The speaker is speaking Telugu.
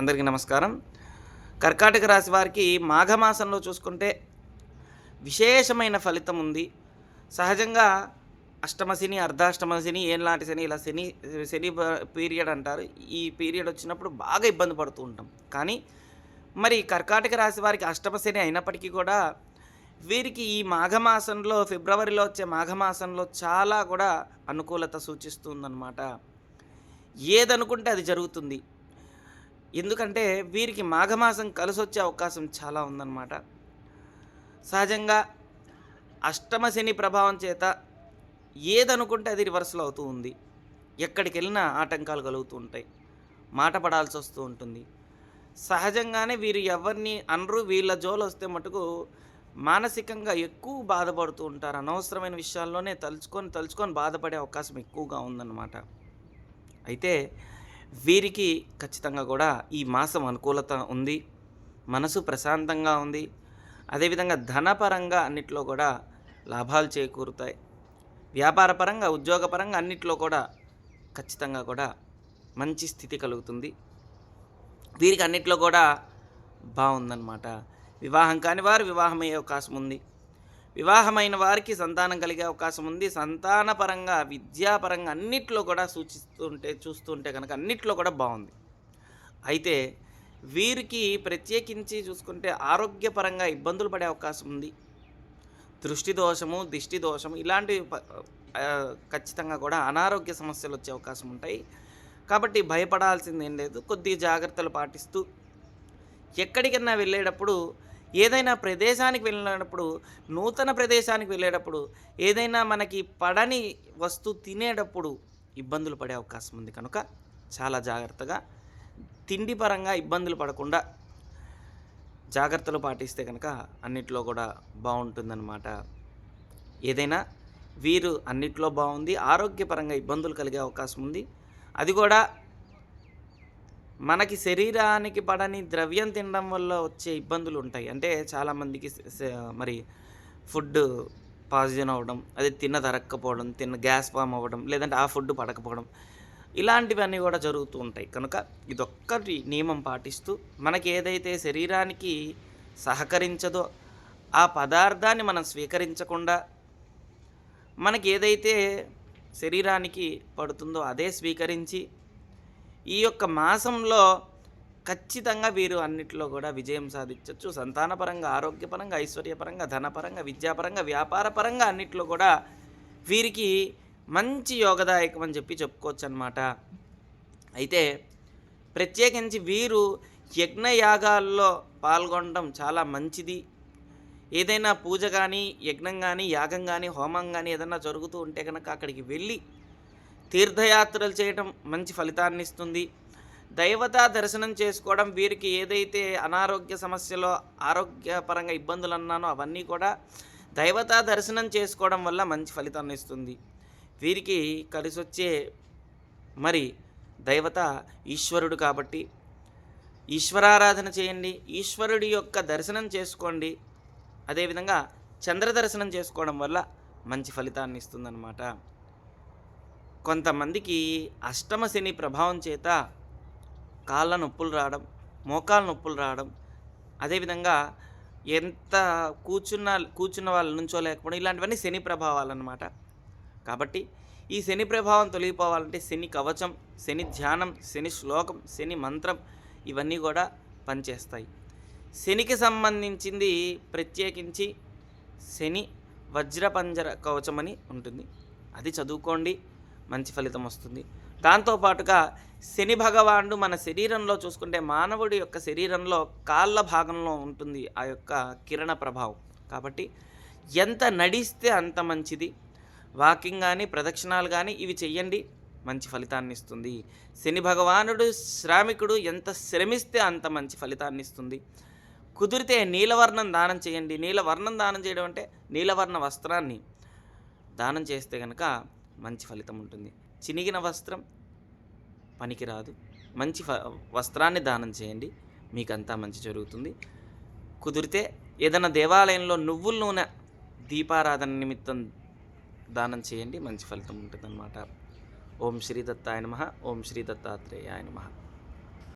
అందరికీ నమస్కారం. కర్కాటక రాశి వారికి మాఘమాసంలో చూసుకుంటే విశేషమైన ఫలితం ఉంది. సహజంగా అష్టమ శని అర్ధాష్టమ శని ఏలాంటి శని ఇలా శని శని పీరియడ్ అంటారు. ఈ పీరియడ్ వచ్చినప్పుడు బాగా ఇబ్బంది పడుతూ ఉంటాం. కానీ మరి కర్కాటక రాశి వారికి అష్టమ శని అయినప్పటికీ కూడా వీరికి ఈ మాఘమాసంలో ఫిబ్రవరిలో వచ్చే మాఘమాసంలో చాలా కూడా అనుకూలత సూచిస్తుందన్నమాట ఏదనుకుంటే అది జరుగుతుంది. ఎందుకంటే వీరికి మాఘమాసం కలిసొచ్చే అవకాశం చాలా ఉందన్నమాట. సహజంగా అష్టమ శని ప్రభావం చేత ఏదనుకుంటే అది రివర్సల్ అవుతూ ఉంది. ఎక్కడికి వెళ్ళినా ఆటంకాలు కలుగుతూ ఉంటాయి. మాట పడాల్సి వస్తూ ఉంటుంది. సహజంగానే వీరు ఎవరిని అనరు వీళ్ళ జోలు వస్తే మటుకు మానసికంగా ఎక్కువ బాధపడుతూ ఉంటారు. అనవసరమైన విషయాల్లోనే తలుచుకొని తలుచుకొని బాధపడే అవకాశం ఎక్కువగా ఉందన్నమాట. అయితే వీరికి ఖచ్చితంగా కూడా ఈ మాసం అనుకూలత ఉంది మనసు ప్రశాంతంగా ఉంది. అదేవిధంగా ధనపరంగా అన్నిట్లో కూడా లాభాలు చేకూరుతాయి. వ్యాపారపరంగా ఉద్యోగపరంగా అన్నిట్లో కూడా ఖచ్చితంగా కూడా మంచి స్థితి కలుగుతుంది. వీరికి అన్నిట్లో కూడా బాగుందన్నమాట. వివాహం కాని వారు వివాహమయ్యే అవకాశం ఉంది. వివాహమైన వారికి సంతానం కలిగే అవకాశం ఉంది. సంతానపరంగా విద్యాపరంగా అన్నిట్లో కూడా సూచిస్తుంటే చూస్తుంటే కనుక అన్నిట్లో కూడా బాగుంది. అయితే వీరికి ప్రత్యేకించి చూసుకుంటే ఆరోగ్యపరంగా ఇబ్బందులు పడే అవకాశం ఉంది. దృష్టి దోషము దిష్టి దోషము ఇలాంటివి ప- ఖచ్చితంగా కూడా అనారోగ్య సమస్యలు వచ్చే అవకాశం ఉంటాయి. కాబట్టి భయపడాల్సింది ఏం లేదు. కొద్ది జాగ్రత్తలు పాటిస్తూ ఎక్కడికైనా వెళ్ళేటప్పుడు ఏదైనా ప్రదేశానికి వెళ్ళినప్పుడు నూతన ప్రదేశానికి వెళ్ళేటప్పుడు ఏదైనా మనకి పడని వస్తువు తినేటప్పుడు ఇబ్బందులు పడే అవకాశం ఉంది. కనుక చాలా జాగ్రత్తగా తిండి పరంగా ఇబ్బందులు పడకుండా జాగ్రత్తలు పాటిస్తే కనుక అన్నిట్లో కూడా బాగుంటుందన్నమాట. ఏదైనా వీరు అన్నిట్లో బాగుంది ఆరోగ్యపరంగా ఇబ్బందులు కలిగే అవకాశం ఉంది. అది కూడా మనకి శరీరానికి పడని ద్రవ్యం తినడం వల్ల వచ్చే ఇబ్బందులు ఉంటాయి. అంటే చాలామందికి మరి ఫుడ్ పాయిజన్ అవ్వడం అది తిన్న తరక్కపోవడం తిన్న గ్యాస్ ఫామ్ అవ్వడం లేదంటే ఆ ఫుడ్ పడకపోవడం ఇలాంటివన్నీ కూడా జరుగుతూ ఉంటాయి. కనుక ఇదొక్కటి నియమం పాటిస్తూ మనకి ఏదైతే శరీరానికి సహకరించదో ఆ పదార్థాన్ని మనం స్వీకరించకుండా మనకి ఏదైతే శరీరానికి పడుతుందో అదే స్వీకరించి ఈ యొక్క మాసంలో ఖచ్చితంగా వీరు అన్నిట్లో కూడా విజయం సాధించవచ్చు సంతానపరంగా ఆరోగ్యపరంగా ఐశ్వర్యపరంగా ధనపరంగా విద్యాపరంగా వ్యాపారపరంగా అన్నిట్లో కూడా వీరికి మంచి యోగదాయకం అని చెప్పి చెప్పుకోవచ్చు అనమాట అయితే ప్రత్యేకించి వీరు యజ్ఞయాగాల్లో పాల్గొనడం చాలా మంచిది. ఏదైనా పూజ కానీ యజ్ఞం కానీ యాగం కానీ హోమం కానీ ఏదైనా జరుగుతూ ఉంటే కనుక అక్కడికి వెళ్ళి తీర్థయాత్రలు చేయటం మంచి ఫలితాన్ని ఇస్తుంది. దైవతా దర్శనం చేసుకోవడం వీరికి ఏదైతే అనారోగ్య సమస్యలో ఆరోగ్యపరంగా ఇబ్బందులు అన్నానో అవన్నీ కూడా దైవతా దర్శనం చేసుకోవడం వల్ల మంచి ఫలితాన్ని ఇస్తుంది. వీరికి కలిసి వచ్చే మరి దైవత ఈశ్వరుడు కాబట్టి ఈశ్వరారాధన చేయండి. ఈశ్వరుడి యొక్క దర్శనం చేసుకోండి. అదేవిధంగా చంద్ర దర్శనం చేసుకోవడం వల్ల మంచి ఫలితాన్ని ఇస్తుందన్నమాట. కొంతమందికి అష్టమ శని ప్రభావం చేత కాళ్ళ నొప్పులు రావడం మోకాళ్ళ నొప్పులు రావడం అదేవిధంగా ఎంత కూర్చున్న కూర్చున్న వాళ్ళు నుంచోలేకపోవడం ఇలాంటివన్నీ శని ప్రభావాలు అన్నమాట కాబట్టి ఈ శని ప్రభావం తొలగిపోవాలంటే శని కవచం శని ధ్యానం శని శ్లోకం శని మంత్రం ఇవన్నీ కూడా పనిచేస్తాయి. శనికి సంబంధించింది ప్రత్యేకించి శని వజ్రపంజర కవచం అని ఉంటుంది. అది చదువుకోండి. మంచి ఫలితం వస్తుంది. దాంతోపాటుగా శని భగవానుడు మన శరీరంలో చూసుకుంటే మానవుడి యొక్క శరీరంలో కాళ్ళ భాగంలో ఉంటుంది ఆ యొక్క కిరణ ప్రభావం. కాబట్టి ఎంత నడిస్తే అంత మంచిది. వాకింగ్ కానీ ప్రదక్షిణాలు కానీ ఇవి చెయ్యండి. మంచి ఫలితాన్ని ఇస్తుంది. శని భగవానుడు శ్రామికుడు ఎంత శ్రమిస్తే అంత మంచి ఫలితాన్ని ఇస్తుంది. కుదిరితే నీలవర్ణం దానం చేయండి నీలవర్ణం దానం చేయడం అంటే నీలవర్ణ వస్త్రాన్ని దానం చేస్తే కనుక మంచి ఫలితం ఉంటుంది. చినిగిన వస్త్రం పనికిరాదు. మంచి ఫ వస్త్రాన్ని దానం చేయండి. మీకంతా మంచి జరుగుతుంది. కుదిరితే ఏదైనా దేవాలయంలో నువ్వుల నూనె దీపారాధన నిమిత్తం దానం చేయండి. మంచి ఫలితం ఉంటుందన్నమాట. ఓం శ్రీ దత్తాయ నమ. ఓం శ్రీ దత్తాత్రేయాయ నమ.